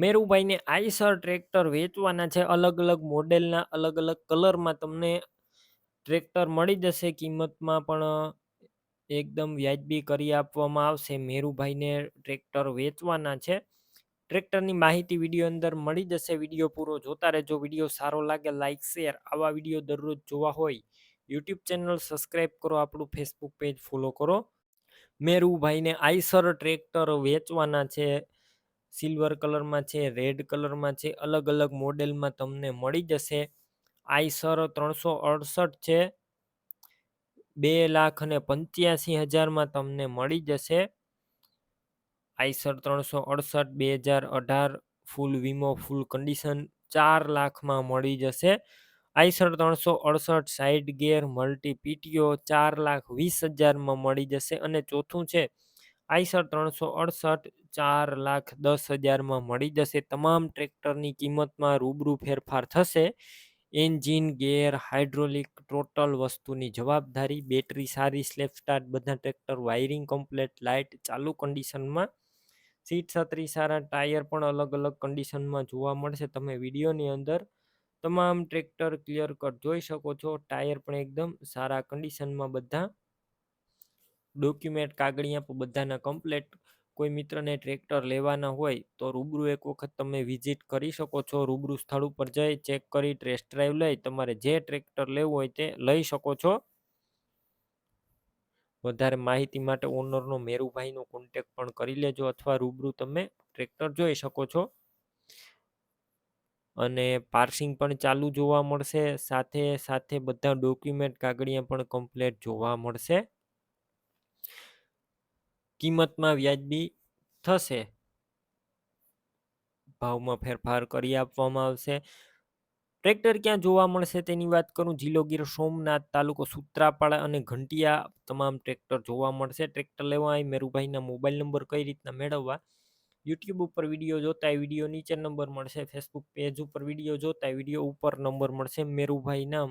મેરુભાઈને Eicher tractor વેચવાના છે. અલગ અલગ મોડેલના અલગ અલગ કલરમાં તમને ટ્રેક્ટર મળી જશે. કિંમતમાં પણ એકદમ વ્યાજબી કરી આપવામાં આવશે. મેરુભાઈને ટ્રેક્ટર વેચવાના છે. ટ્રેક્ટરની માહિતી વીડિયો અંદર મળી જશે. વીડિયો પૂરો જોતા રહેજો. વીડિયો સારો લાગે લાઇક શેર, આવા વીડિયો દરરોજ જોવા હોય, યુટ્યુબ ચેનલ સબસ્ક્રાઈબ કરો, આપણું ફેસબુક પેજ ફોલો કરો. મેરુભાઈને આઈસર ટ્રેક્ટર વેચવાના છે. સિલ્વર કલરમાં છે, રેડ કલરમાં છે અલગ અલગ મોડેલમાં તમને મળી જશે. આઈસર ત્રણસો અડસઠ છે. બે લાખ અને પંચ્યાસી હજારમાં તમને મળી જશે. આઈસર ત્રણસો અડસઠ, બે હજાર અઢાર, ફૂલ વીમો, ફૂલ કન્ડિશન ચાર લાખમાં મળી જશે. આઈસર ત્રણસો અડસઠ, સાઈડ ગેર, મલ્ટી પીટીઓ ચાર લાખ વીસ હજારમાં મળી જશે. અને ચોથું છે આઈસર ત્રણસો અડસઠ, ચાર લાખ દસ હજારમાં મળી જશે. તમામ ટ્રેક્ટરની કિંમતમાં રૂબરૂ ફેરફાર થશે. એન્જિન ગેર હાઇડ્રોલિક, ટોટલ વસ્તુની જવાબદારી, બેટરી સારી સ્લેપ સ્ટાર્ટ, બધા ટ્રેક્ટર, વાયરિંગ કમ્પ્લેટ, લાઇટ, ચાલુ કન્ડિશનમાં. સીટ છત્રી સારા, ટાયર પણ અલગ અલગ કન્ડિશનમાં જોવા મળશે. તમે વિડીયોની અંદર તમામ ટ્રેક્ટર ક્લિયર કટ જોઈ શકો છો. ટાયર પણ એકદમ સારા કન્ડિશનમાં બધા ડોક્યુમેન્ટ કાગળિયા પર બધાના કમ્પ્લેટ. કોઈ મિત્રને ટ્રેક્ટર લેવાના હોય તો રૂબરૂ એક વખત તમે વિઝિટ કરી શકો છો. રૂબરૂ સ્થળ ઉપર જઈ ચેક કરી ટેસ્ટ ડ્રાઈવ લઈ તમારે જે ટ્રેક્ટર લેવું હોય તે લઈ શકો છો. વધારે માહિતી માટે ઓનરનો મેરુભાઈનો કોન્ટેક પણ કરી લેજો અથવા રૂબરૂ તમે ટ્રેક્ટર જોઈ શકો છો. અને પાર્સિંગ પણ ચાલુ જોવા મળશે. સાથે સાથે બધા ડોક્યુમેન્ટ કાગળિયા પણ કમ્પ્લેટ જોવા મળશે. કિંમતમાં વ્યાજબી થશે? ભાવમાં ફેરફાર કરી આપવામાં આવશે. ટ્રેક્ટર ક્યાં જોવા મળશે તેની વાત કરું? જિલ્લો ગીર સોમનાથ તાલુકો સુત્રાપાડા અને ઘંટિયા તમામ ટ્રેક્ટર જોવા મળશે. ટ્રેક્ટર લેવા મેરુભાઈના મોબાઈલ નંબર કઈ રીતના મેળવવા? યુટ્યુબ ઉપર વીડિયો જોતા વીડિયો નીચે નંબર મળશે. ફેસબુક પેજ ઉપર વીડિયો જોતા વીડિયો ઉપર નંબર મળશે. મેરુભાઈ નામ